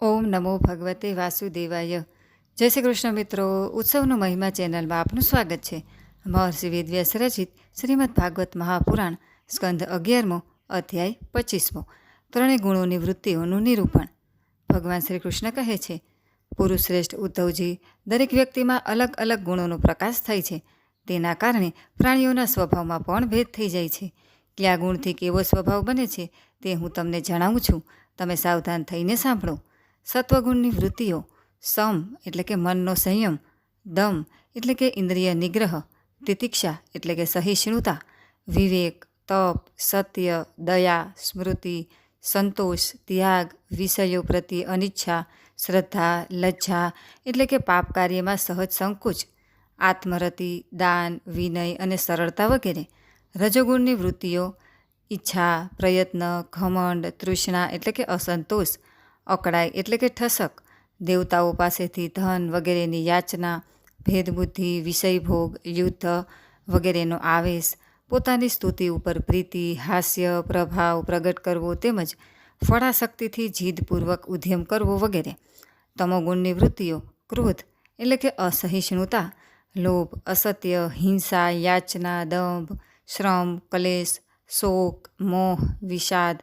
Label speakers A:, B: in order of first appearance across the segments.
A: ઓમ નમો ભગવતે વાસુદેવાય. જય શ્રી કૃષ્ણ મિત્રો, ઉત્સવનું મહિમા ચેનલમાં આપનું સ્વાગત છે. મહર્ષિ વેદવ્યાસ રચિત શ્રીમદ ભાગવત મહાપુરાણ, સ્કંદ અગિયારમો અધ્યાય પચીસમો. ત્રણેય ગુણોની વૃત્તિઓનું નિરૂપણ. ભગવાન શ્રી કૃષ્ણ કહે છે, પુરુષ શ્રેષ્ઠ ઉદ્ધવજી દરેક વ્યક્તિમાં અલગ અલગ ગુણોનો પ્રકાશ થાય છે. તેના કારણે પ્રાણીઓના સ્વભાવમાં પણ ભેદ થઈ જાય છે. કયા ગુણથી કેવો સ્વભાવ બને છે તે હું તમને જણાવું છું. તમે સાવધાન થઈને સાંભળો. સત્વગુણની વૃત્તિઓ, સમ એટલે કે મનનો સંયમ, દમ એટલે કે ઇન્દ્રિય નિગ્રહ, તિતિક્ષા એટલે કે સહિષ્ણુતા, વિવેક, તપ, સત્ય, દયા, સ્મૃતિ, સંતોષ, ત્યાગ, વિષયો પ્રત્યે અનિચ્છા, શ્રદ્ધા, લજ્જા એટલે કે પાપ કાર્યમાં સહજ સંકોચ, આત્મરતિ, દાન, વિનય અને સરળતા વગેરે. રજોગુણની વૃત્તિઓ, ઈચ્છા, પ્રયત્ન, ઘમંડ, તૃષ્ણા એટલે કે અસંતોષ અકળાઈ એટલે કે ઠસક. દેવતાઓ પાસેથી ધન વગેરેની યાચના, ભેદબુદ્ધિ, વિષયભોગ, યુદ્ધ વગેરેનો આવેશ, પોતાની સ્તુતિ ઉપર પ્રીતિ, હાસ્ય, પ્રભાવ પ્રગટ કરવો તેમજ ફળાશક્તિથી જીદપૂર્વક ઉદ્યમ કરવો વગેરે. તમોગુણની વૃત્તિઓ ક્રોધ એટલે કે અસહિષ્ણુતા, લોભ, અસત્ય, હિંસા, યાચના, દંભ, શ્રમ, કલેશ, શોક, મોહ, વિષાદ,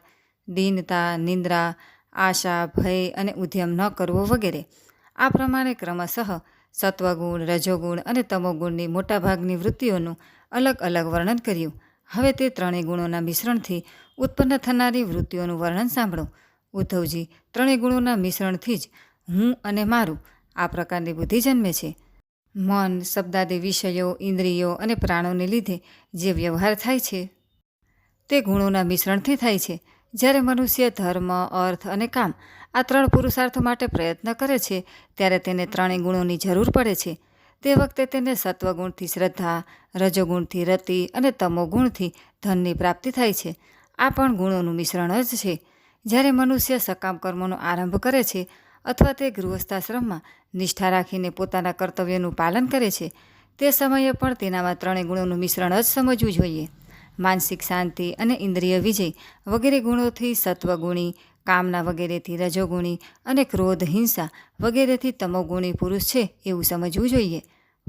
A: દીનતા, નિંદ્રા આશા, ભય અને ઉદ્યમ ન કરવો વગેરે. આ પ્રમાણે ક્રમશઃ સત્વગુણ, રજોગુણ અને તમોગુણની મોટાભાગની વૃત્તિઓનું અલગ અલગ વર્ણન કર્યું. હવે તે ત્રણેય ગુણોના મિશ્રણથી ઉત્પન્ન થનારી વૃત્તિઓનું વર્ણન સાંભળો. ઉદ્ધવજી, ત્રણેય ગુણોના મિશ્રણથી જ હું અને મારું આ પ્રકારની બુદ્ધિ જન્મે છે. મન, શબ્દાદી વિષયો, ઇન્દ્રિયો અને પ્રાણોને લીધે જે વ્યવહાર થાય છે, તે ગુણોના મિશ્રણથી થાય છે. જ્યારે મનુષ્ય, ધર્મ, અર્થ અને કામ આ ત્રણ પુરુષાર્થો માટે પ્રયત્ન કરે છે, ત્યારે તેને ત્રણેય ગુણોની જરૂર પડે છે. તે વખતે તેને સત્વગુણથી શ્રદ્ધા, રજોગુણથી રતિ અને તમોગુણથી ધનની પ્રાપ્તિ થાય છે. આ પણ ગુણોનું મિશ્રણ જ છે. જ્યારે મનુષ્ય સકામ કર્મોનો આરંભ કરે છે અથવા તે ગૃહસ્થાશ્રમમાં નિષ્ઠા રાખીને પોતાના કર્તવ્યનું પાલન કરે છે, તે સમયે પણ તેનામાં ત્રણેય ગુણોનું મિશ્રણ જ સમજવું જોઈએ. માનસિક શાંતિ અને ઇન્દ્રિય વિજય વગેરે ગુણોથી સત્વગુણી, કામના વગેરેથી રજોગુણી અને ક્રોધ, હિંસા વગેરેથી તમોગુણી પુરુષ છે એવું સમજવું જોઈએ.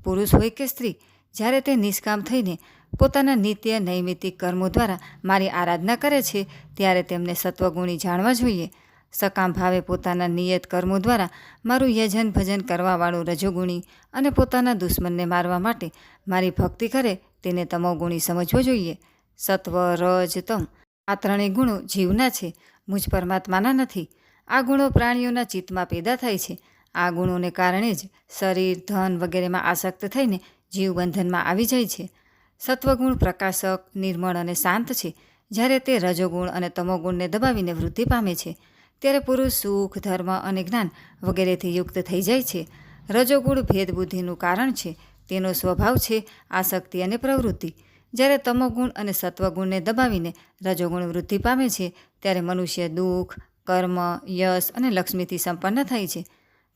A: પુરુષ હોય કે સ્ત્રી, જ્યારે તે નિષ્કામ થઈને પોતાના નિત્ય નૈમિતિક કર્મો દ્વારા મારી આરાધના કરે છે, ત્યારે તેમને સત્વગુણી જાણવા જોઈએ. સકામ ભાવે પોતાના નિયત કર્મો દ્વારા મારું યજન ભજન કરવાવાળું રજોગુણી અને પોતાના દુશ્મનને મારવા માટે મારી ભક્તિ કરે, તેને તમોગુણી સમજવો જોઈએ. સત્વ, રજ, તમ. આ ત્રણેય ગુણો જીવના છે, મુજ પરમાત્માના નથી. આ ગુણો પ્રાણીઓના ચિત્તમાં પેદા થાય છે. આ ગુણોને કારણે જ શરીર, ધન વગેરેમાં આસક્ત થઈને જીવ બંધનમાં આવી જાય છે. સત્વગુણ પ્રકાશક, નિર્મળ અને શાંત છે. જ્યારે તે રજોગુણ અને તમોગુણને દબાવીને વૃદ્ધિ પામે છે, ત્યારે પુરુષ સુખ, ધર્મ અને જ્ઞાન વગેરેથી યુક્ત થઈ જાય છે. રજોગુણ ભેદબુદ્ધિનું કારણ છે. તેનો સ્વભાવ છે આસક્તિ અને પ્રવૃત્તિ. જ્યારે તમોગુણ અને સત્વગુણને દબાવીને રજોગુણ વૃદ્ધિ પામે છે, ત્યારે મનુષ્ય દુઃખ, કર્મ, યશ અને લક્ષ્મીથી સંપન્ન થાય છે.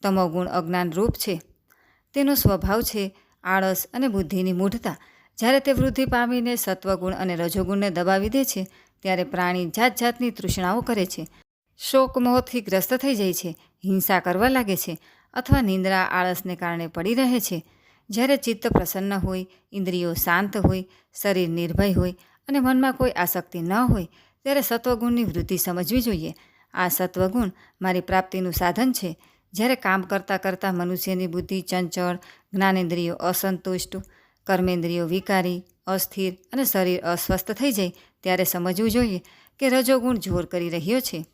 A: તમોગુણ અજ્ઞાન રૂપ છે. તેનો સ્વભાવ છે આળસ અને બુદ્ધિની મૂઢતા. જ્યારે તે વૃદ્ધિ પામીને સત્વગુણ અને રજોગુણને દબાવી દે છે, ત્યારે પ્રાણી જાત જાતની તૃષ્ણાઓ કરે છે. શોક મોહથી ગ્રસ્ત થઈ જાય છે, હિંસા કરવા લાગે છે, અથવા નિંદ્રા, આળસને કારણે પડી રહે છે. જ્યારે ચિત્ત પ્રસન્ન હોય, ઇન્દ્રિયો શાંત હોય, શરીર નિર્ભય હોય અને મનમાં કોઈ આસક્તિ ન હોય, ત્યારે સત્વગુણની વૃદ્ધિ સમજવી જોઈએ. આ સત્વગુણ મારી પ્રાપ્તિનું સાધન છે. જ્યારે કામ કરતાં કરતાં મનુષ્યની બુદ્ધિ ચંચળ, જ્ઞાનેન્દ્રિયો અસંતુષ્ટ, કર્મેન્દ્રિયો વિકારી, અસ્થિર અને શરીર અસ્વસ્થ થઈ જાય, ત્યારે સમજવું જોઈએ કે રજોગુણ જોર કરી રહ્યો છે.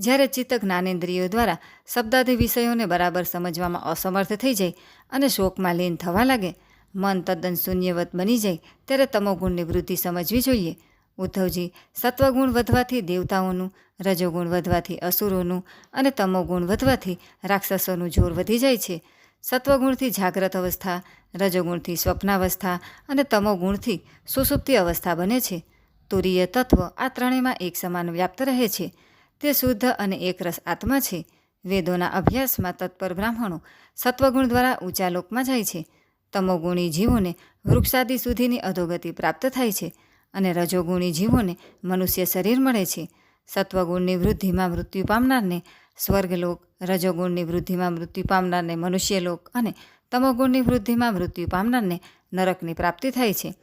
A: જ્યારે ચિત્ત જ્ઞાનેન્દ્રિયો દ્વારા શબ્દાદી વિષયોને બરાબર સમજવામાં અસમર્થ થઈ જાય અને શોકમાં લીન થવા લાગે, મન તદ્દન શૂન્યવત બની જાય, ત્યારે તમોગુણની વૃદ્ધિ સમજવી જોઈએ. ઉદ્ધવજી, સત્વગુણ વધવાથી દેવતાઓનું, રજોગુણ વધવાથી અસુરોનું અને તમોગુણ વધવાથી રાક્ષસોનું જોર વધી જાય છે. સત્વગુણથી જાગ્રત અવસ્થા, રજોગુણથી સ્વપ્નાવસ્થા અને તમોગુણથી સુસુપ્તિ અવસ્થા બને છે. તુરીય તત્વ આ ત્રણેયમાં એક સમાન વ્યાપ્ત રહે છે. તે શુદ્ધ અને એકરસ આત્મા છે. વેદોના અભ્યાસમાં તત્પર બ્રાહ્મણો સત્વગુણ દ્વારા ઊંચા લોકમાં જાય છે. તમોગુણી જીવોને વૃક્ષાદિ સુધીની અધોગતિ પ્રાપ્ત થાય છે અને રજોગુણી જીવોને મનુષ્ય શરીર મળે છે. સત્વગુણની વૃદ્ધિમાં મૃત્યુ પામનારને સ્વર્ગલોક, રજોગુણની વૃદ્ધિમાં મૃત્યુ પામનારને મનુષ્યલોક અને તમોગુણની વૃદ્ધિમાં મૃત્યુ પામનારને નરકની પ્રાપ્તિ થાય છે.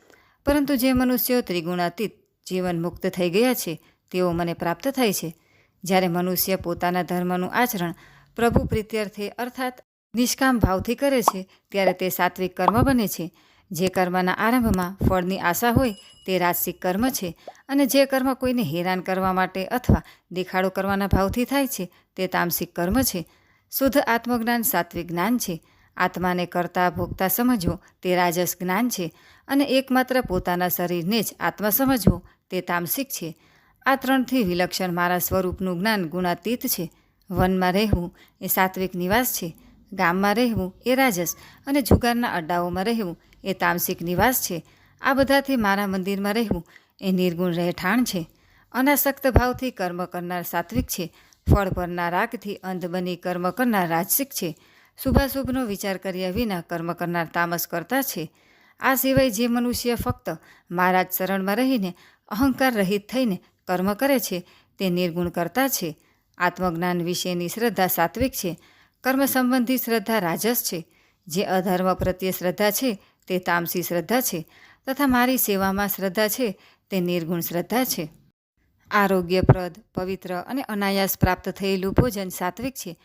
A: પરંતુ જે મનુષ્યો ત્રિગુણાતીત જીવન મુક્ત થઈ ગયા છે, તેઓ મને પ્રાપ્ત થાય છે. જ્યારે મનુષ્ય પોતાના ધર્મનું આચરણ પ્રભુ પ્રીત્યર્થે અર્થાત નિષ્કામ ભાવથી કરે છે, ત્યારે તે સાત્વિક કર્મ બને છે. જે કર્મના આરંભમાં ફળની આશા હોય તે રાજસિક કર્મ છે અને જે કર્મ કોઈને હેરાન કરવા માટે અથવા દેખાડો કરવાના ભાવથી થાય છે, તે તામસિક કર્મ છે. શુદ્ધ આત્મજ્ઞાન સાત્વિક જ્ઞાન છે. આત્માને કરતા ભોગતા સમજવો તે રાજસ જ્ઞાન છે અને એકમાત્ર પોતાના શરીરને જ આત્મા સમજવો તે તામસિક છે. આ ત્રણથી વિલક્ષણ મારા સ્વરૂપનું જ્ઞાન ગુણાતીત છે. વનમાં રહેવું એ સાત્વિક નિવાસ છે. ગામમાં રહેવું એ રાજસ અને જુગારના અડ્ડાઓમાં રહેવું એ તામસિક નિવાસ છે. આ બધાથી મારા મંદિરમાં રહેવું એ નિર્ગુણ રહેઠાણ છે. અનાસક્ત ભાવથી કર્મ કરનાર સાત્વિક છે. ફળ પરના રાગથી અંધ બની કર્મ કરનાર રાજસિક છે. શુભાશુભનો વિચાર કર્યા વિના કર્મ કરનાર તામસ કરતા છે. આ સિવાય જે મનુષ્ય ફક્ત મારા જ શરણમાં રહીને અહંકાર રહિત થઈને કર્મ કરે છે, તે નિર્ગુણ કરતા છે. આત્મજ્ઞાન વિશેની શ્રદ્ધા સાત્વિક છે. કર્મ સંબંધી શ્રદ્ધા રાજસ છે. જે અધર્મ પ્રત્યે શ્રદ્ધા છે, તે તામસી શ્રદ્ધા છે. તથા મારી સેવામાં શ્રદ્ધા છે, તે નિર્ગુણ શ્રદ્ધા છે. આરોગ્યપ્રદ, પવિત્ર અને અનાયાસ પ્રાપ્ત થયેલું ભોજન સાત્વિક છે.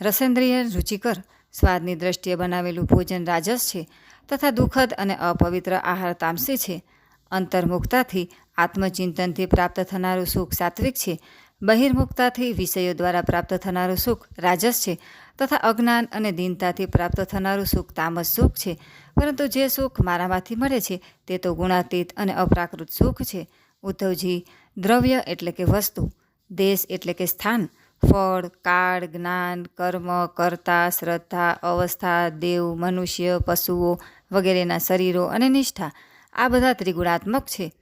A: રસેન્દ્રિય રુચિકર, સ્વાદની દ્રષ્ટિએ બનાવેલું ભોજન રાજસ છે. તથા દુઃખદ અને અપવિત્ર આહાર તામસી છે. અંતર્મુખતાથી આત્મચિંતનથી પ્રાપ્ત થનારું સુખ સાત્વિક છે. બહિર્મુખતાથી વિષયો દ્વારા પ્રાપ્ત થનારું સુખ રાજસ છે તથા અજ્ઞાન અને દીનતાથી પ્રાપ્ત થનારું સુખ તામસ સુખ છે. પરંતુ જે સુખ મારામાંથી મળે છે તે તો ગુણાતીત અને અપ્રાકૃત સુખ છે. ઉદ્ધવજી, દ્રવ્ય એટલે કે વસ્તુ, દેશ એટલે કે સ્થાન, ફળ, કાળ, જ્ઞાન, કર્મ, કર્તા, શ્રદ્ધા, અવસ્થા, દેવ, મનુષ્ય, પશુઓ વગેરેના શરીરો અને નિષ્ઠા આ બધા ત્રિગુણાત્મક છે.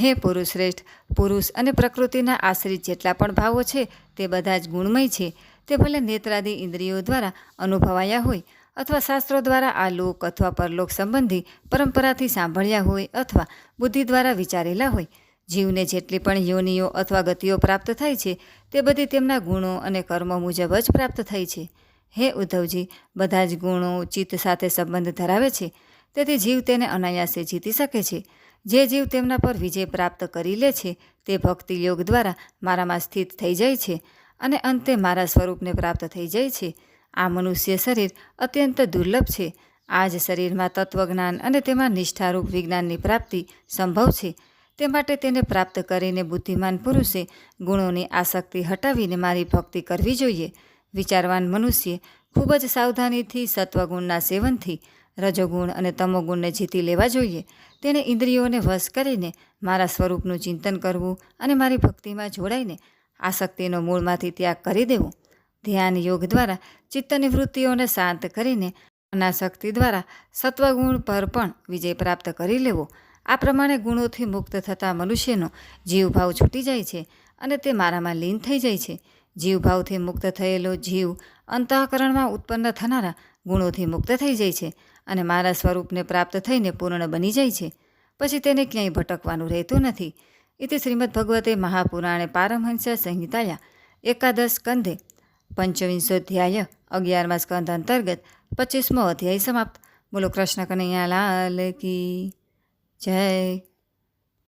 A: હે પુરુષ શ્રેષ્ઠ, પુરુષ અને પ્રકૃતિના આશ્રિત જેટલા પણ ભાવો છે, તે બધા જ ગુણમય છે. તે ભલે નેત્રાદી ઇન્દ્રિયો દ્વારા અનુભવાયા હોય અથવા શાસ્ત્રો દ્વારા આ લોક અથવા પરલોક સંબંધી પરંપરાથી સાંભળ્યા હોય અથવા બુદ્ધિ દ્વારા વિચારેલા હોય. જીવને જેટલી પણ યોનિઓ અથવા ગતિઓ પ્રાપ્ત થાય છે, તે બધી તેમના ગુણો અને કર્મો મુજબ જ પ્રાપ્ત થઈ છે. હે ઉદ્ધવજી, બધા જ ગુણો ચિત્ત સાથે સંબંધ ધરાવે છે. તેથી જીવ તેને અનાયાસે જીતી શકે છે. જે જીવ તેમના પર વિજય પ્રાપ્ત કરી લે છે, તે ભક્તિ યોગ દ્વારા મારામાં સ્થિત થઈ જાય છે અને અંતે મારા સ્વરૂપને પ્રાપ્ત થઈ જાય છે. આ મનુષ્ય શરીર અત્યંત દુર્લભ છે. આ જ શરીરમાં તત્વજ્ઞાન અને તેમાં નિષ્ઠારૂપ વિજ્ઞાનની પ્રાપ્તિ સંભવ છે. તે માટે તેને પ્રાપ્ત કરીને બુદ્ધિમાન પુરુષે ગુણોની આસક્તિ હટાવીને મારી ભક્તિ કરવી જોઈએ. વિચારવાન મનુષ્ય ખૂબ જ સાવધાનીથી સત્વગુણના સેવનથી રજોગુણ અને તમોગુણને જીતી લેવા જોઈએ. તેણે ઇન્દ્રિયોને વશ કરીને મારા સ્વરૂપનું ચિંતન કરવું અને મારી ભક્તિમાં જોડાઈને આસક્તિનો મૂળમાંથી ત્યાગ કરી દેવો. ધ્યાન યોગ દ્વારા ચિત્તની વૃત્તિઓને શાંત કરીને અનાશક્તિ દ્વારા સત્વગુણ પર પણ વિજય પ્રાપ્ત કરી લેવો. આ પ્રમાણે ગુણોથી મુક્ત થતા મનુષ્યનો જીવભાવ છૂટી જાય છે અને તે મારામાં લીન થઈ જાય છે. જીવભાવથી મુક્ત થયેલો જીવ અંતઃકરણમાં ઉત્પન્ન થનારા ગુણોથી મુક્ત થઈ જાય છે. અને મારા સ્વરૂપને પ્રાપ્ત થઈને પૂર્ણ બની જાય છે. પછી તેને ક્યાંય ભટકવાનું રહેતું નથી. ઇતિ શ્રીમદ ભગવતે મહાપુરાણે પારમહંસ સંહિતાયા એકાદશ સ્કંધે પંચવિંશોધ્યાય અગિયારમા સ્કંધ અંતર્ગત પચીસમો અધ્યાય સમાપ્ત. બોલો કૃષ્ણ કનૈયા લાલ કી જય.